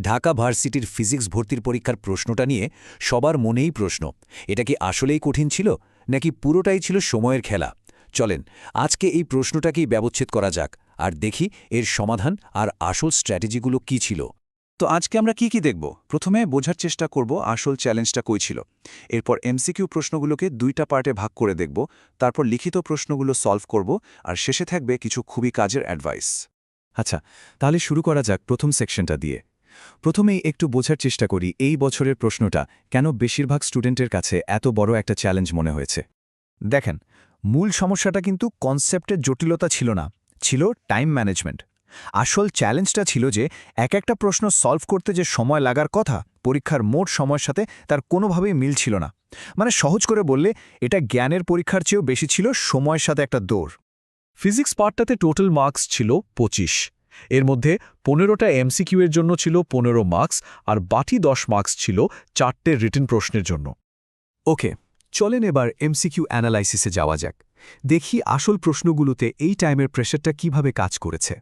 ঢাকা ভার্সিটির ফিজিক্স ভর্তির পরীক্ষার প্রশ্নটা নিয়ে সবার মনেই প্রশ্ন, এটা কি আসলেই কঠিন ছিল, নাকি পুরোটাই ছিল সময়ের খেলা? চলেন, আজকে এই প্রশ্নটাকেই ব্যবচ্ছেদ করা যাক, আর দেখি এর সমাধান আর আসল স্ট্র্যাটেজিগুলো কি ছিল। তো আজকে আমরা কি কি দেখব? প্রথমে বোঝার চেষ্টা করব আসল চ্যালেঞ্জটা কই ছিল। এরপর এমসিকিউ প্রশ্নগুলোকে দুইটা পার্টে ভাগ করে দেখব, তারপর লিখিত প্রশ্নগুলো সলভ করব, আর শেষে থাকবে কিছু খুবই কাজের অ্যাডভাইস। আচ্ছা তাহলে শুরু করা যাক প্রথম সেকশনটা দিয়ে। প্রথমেই একটু বোঝার চেষ্টা করি এই বছরের প্রশ্নটা, কেন বেশিরভাগ স্টুডেন্টের কাছে এত বড় একটা চ্যালেঞ্জ মনে হয়েছে? দেখেন, মূল সমস্যাটা কিন্তু কনসেপ্টের জটিলতা ছিল না, ছিল টাইম ম্যানেজমেন্ট। আসল চ্যালেঞ্জটা ছিল যে, এক একটা প্রশ্ন সলভ করতে যে সময় লাগার কথা, পরীক্ষার মোট সময়ের সাথে তার কোনোভাবেই মিল ছিল না। মানে সহজ করে বললে, এটা জ্ঞানের পরীক্ষার চেয়েও বেশি ছিল সময়ের সাথে একটা দৌড়। ফিজিক্স পার্টটাতে টোটাল মার্কস ছিল পঁচিশ। এর মধ্যে পনেরোটা এমসিকিউ এর জন্য ছিল পনেরো মার্কস আর বাকি দশ মার্কস ছিল চারটে রিটেন প্রশ্নের জন্য। ওকে, চলেন এবার এমসিকিউ অ্যানালাইসিসে যাওয়া যাক। দেখি আসল প্রশ্নগুলোতে এই টাইমের প্রেশারটা কীভাবে কাজ করেছে।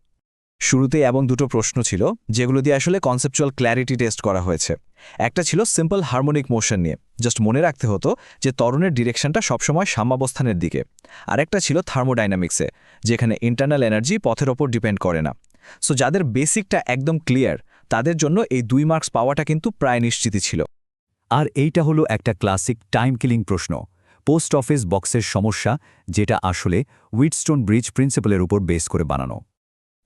শুরুতে এবং দুটো প্রশ্ন ছিল, যেগুলো দিয়ে আসলে কনসেপচুয়াল ক্ল্যারিটি টেস্ট করা হয়েছে। একটা ছিল সিম্পল হারমোনিক মোশন নিয়ে, জাস্ট মনে রাখতে হতো যে তরণের ডিরেকশনটা সবসময় সাম্যাবস্থানের দিকে। আর একটা ছিল থার্মোডাইনামিক্সে, যেখানে ইন্টারনাল এনার্জি পথের ওপর ডিপেন্ড করে না। সো যাদের বেসিকটা একদম ক্লিয়ার তাদের জন্য এই দুই মার্কস পাওয়াটা কিন্তু প্রায় নিশ্চিতই ছিল। আর এইটা হলো একটা ক্লাসিক টাইম কিলিং প্রশ্ন। পোস্ট অফিস বক্সের সমস্যা, যেটা আসলে উইটস্টোন ব্রিজ প্রিন্সিপালের উপর বেস করে বানানো।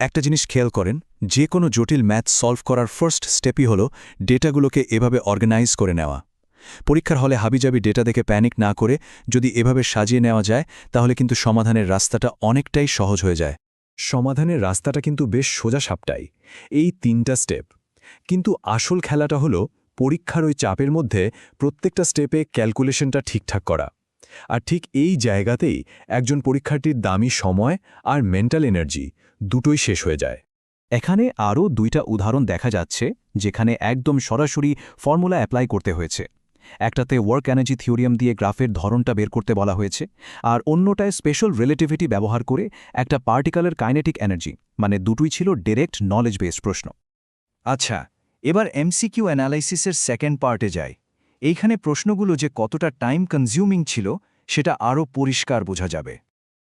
একটা জিনিস খেয়াল করেন, যে কোনো জটিল ম্যাথ সলভ করার ফার্স্ট স্টেপই হল ডেটাগুলোকে এভাবে অর্গানাইজ করে নেওয়া। পরীক্ষার হলে হাবিজাবি ডেটা দেখে প্যানিক না করে যদি এভাবে সাজিয়ে নেওয়া যায়, তাহলে কিন্তু সমাধানের রাস্তাটা অনেকটাই সহজ হয়ে যায়। সমাধানের রাস্তাটা কিন্তু বেশ সোজা সাপটাই, এই তিনটা স্টেপ। কিন্তু আসল খেলাটা হলো পরীক্ষার ওই চাপের মধ্যে প্রত্যেকটা স্টেপে ক্যালকুলেশনটা ঠিকঠাক করা। আর ঠিক এই জায়গাতেই একজন পরীক্ষার্থীর দামি সময় আর মেন্টাল এনার্জি দুটোই শেষ হয়ে যায়। এখানে আরও দুইটা উদাহরণ দেখা যাচ্ছে, যেখানে একদম সরাসরি ফর্মুলা অ্যাপ্লাই করতে হয়েছে। একটাতে ওয়ার্ক এনার্জি থিওরিয়াম দিয়ে গ্রাফের ধরনটা বের করতে বলা হয়েছে, আর অন্যটায় স্পেশাল রিলেটিভিটি ব্যবহার করে একটা পার্টিকালের কাইনেটিক এনার্জি মানে দুটোই ছিল ডিরেক্ট নলেজ বেসড প্রশ্ন। আচ্ছা এবার এমসিকিউ অ্যানালাইসিসের সেকেন্ড পার্টে যায় এইখানে প্রশ্নগুলো যে কতটা টাইম কনজিউমিং ছিল, সেটা আরও পরিষ্কার বোঝা যাবে।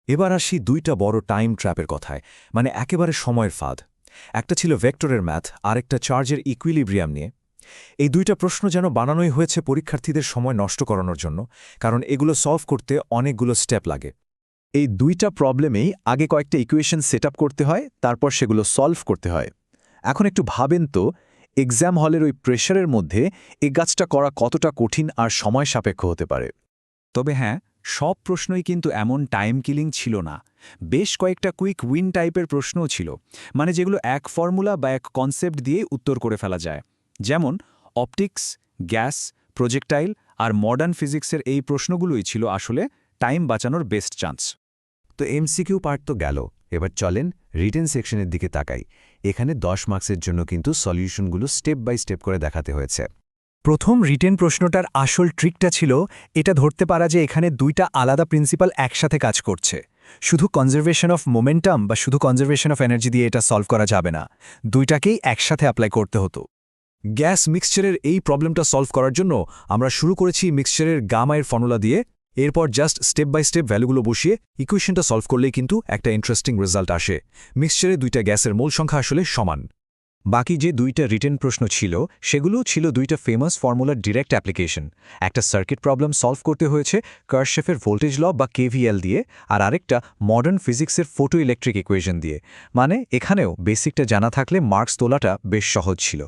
এবার আসি দুইটা বড় টাইম ট্র্যাপের কথায় মানে একেবারে সময়ের ফাঁদ। একটা ছিল ভেক্টরের ম্যাথ আরেকটা চার্জের ইকুইলিব্রিয়াম নিয়ে। এই দুইটা প্রশ্ন যেন বানানোই হয়েছে পরীক্ষার্থীদের সময় নষ্ট করানোর জন্য, কারণ এগুলো সলভ করতে অনেকগুলো স্টেপ লাগে। এই দুইটা প্রবলেমেই আগে কয়েকটা ইকুয়েশন সেট করতে হয়, তারপর সেগুলো সলভ করতে হয়। এখন একটু ভাবেন তো এক্সাম হলের ওই প্রেশারের মধ্যে এই গাছটা করা কতটা কঠিন আর সময় সাপেক্ষ হতে পারে? তবে হ্যাঁ সব প্রশ্নই কিন্তু এমন টাইম কিলিং ছিল না। বেশ কয়েকটা কুইক উইন টাইপের প্রশ্নও ছিল মানে যেগুলো এক ফর্মুলা বা এক কনসেপ্ট দিয়ে উত্তর করে ফেলা যায়। যেমন অপটিক্স গ্যাস প্রজেক্টাইল আর মডার্ন ফিজিক্সের এই প্রশ্নগুলোই ছিল আসলে টাইম বাঁচানোর বেস্ট চান্স। তো এমসিকিউ পার্ট তো গেল। এবার চলেন রিটেন সেকশনের দিকে তাকাই। এখানে দশ মার্কসের জন্য কিন্তু সলিউশনগুলো স্টেপ বাই স্টেপ করে দেখাতে হয়েছে। প্রথম রিটেন প্রশ্নটার আসল ট্রিকটা ছিল এটা ধরতে পারা যে এখানে দুইটা আলাদা প্রিন্সিপাল একসাথে কাজ করছে। শুধু কনজারভেশন অফ মোমেন্টাম বা শুধু কনজারভেশন অফ এনার্জি দিয়ে এটা সলভ করা যাবে না। দুইটাকেই একসাথে অ্যাপ্লাই করতে হতো। গ্যাস মিক্সচারের এই প্রবলেমটা সলভ করার জন্য আমরা শুরু করেছি মিক্সচারের গামায়ের ফর্মুলা দিয়ে। এরপর জাস্ট স্টেপ বাই স্টেপ ভ্যালুগুলো বসিয়ে ইকুয়েশনটা সলভ করলেই কিন্তু একটা ইন্টারেস্টিং রেজাল্ট আসে। মিক্সচারে দুইটা গ্যাসের মূল সংখ্যা আসলে সমান। বাকি যে দুইটা রিটেন প্রশ্ন ছিল সেগুলো ছিল দুইটা ফেমাস ফর্মুলার ডিরেক্ট অ্যাপ্লিকেশন একটা সার্কিট প্রবলেম সলভ করতে হয়েছে কার্শেফের ভোল্টেজ ল বা কেভিএল দিয়ে, আর আরেকটা মডার্ন ফিজিক্সের ফোটো ইলেকট্রিক ইকুয়েশন দিয়ে। মানে এখানেও বেসিকটা জানা থাকলে মার্কস তোলাটা বেশ সহজ ছিল।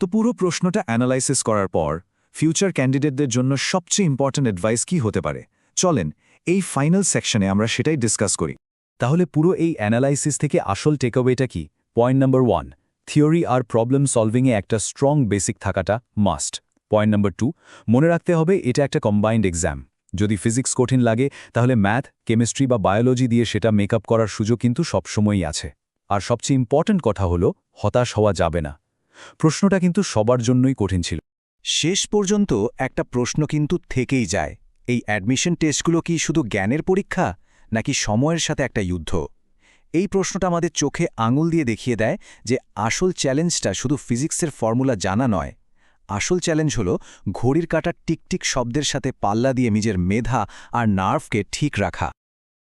তো পুরো প্রশ্নটা অ্যানালাইসিস করার পর ফিউচার ক্যান্ডিডেটদের জন্য সবচেয়ে ইম্পর্ট্যান্ট অ্যাডভাইস কি হতে পারে? চলেন, এই ফাইনাল সেকশনে আমরা সেটাই ডিসকাস করি। তাহলে পুরো এই অ্যানালাইসিস থেকে আসল টেকওয়েটা কি? পয়েন্ট নম্বর ওয়ান থিওরি আর প্রবলেম সলভিংয়ে একটা স্ট্রং বেসিক থাকাটা মাস্ট পয়েন্ট নম্বর টু মনে রাখতে হবে এটা একটা কম্বাইন্ড এক্সাম যদি ফিজিক্স কঠিন লাগে, তাহলে ম্যাথ কেমিস্ট্রি বা বায়োলজি দিয়ে সেটা মেকআপ করার সুযোগ কিন্তু সবসময়ই আছে। আর সবচেয়ে ইম্পর্ট্যান্ট কথা হলো, হতাশ হওয়া যাবে না। প্রশ্নটা কিন্তু সবার জন্যই কঠিন ছিল। শেষ পর্যন্ত একটা প্রশ্ন কিন্তু থেকেই যায়, এই অ্যাডমিশন টেস্টগুলো কি শুধু জ্ঞানের পরীক্ষা, নাকি সময়ের সাথে একটা যুদ্ধ? এই প্রশ্নটা আমাদের চোখে আঙুল দিয়ে দেখিয়ে দেয় যে আসল চ্যালেঞ্জটা শুধু ফিজিক্সের ফর্মুলা জানা নয়। আসল চ্যালেঞ্জ হল ঘড়ির কাটার টিকটিক শব্দের সাথে পাল্লা দিয়ে নিজের মেধা আর নার্ভকে ঠিক রাখা।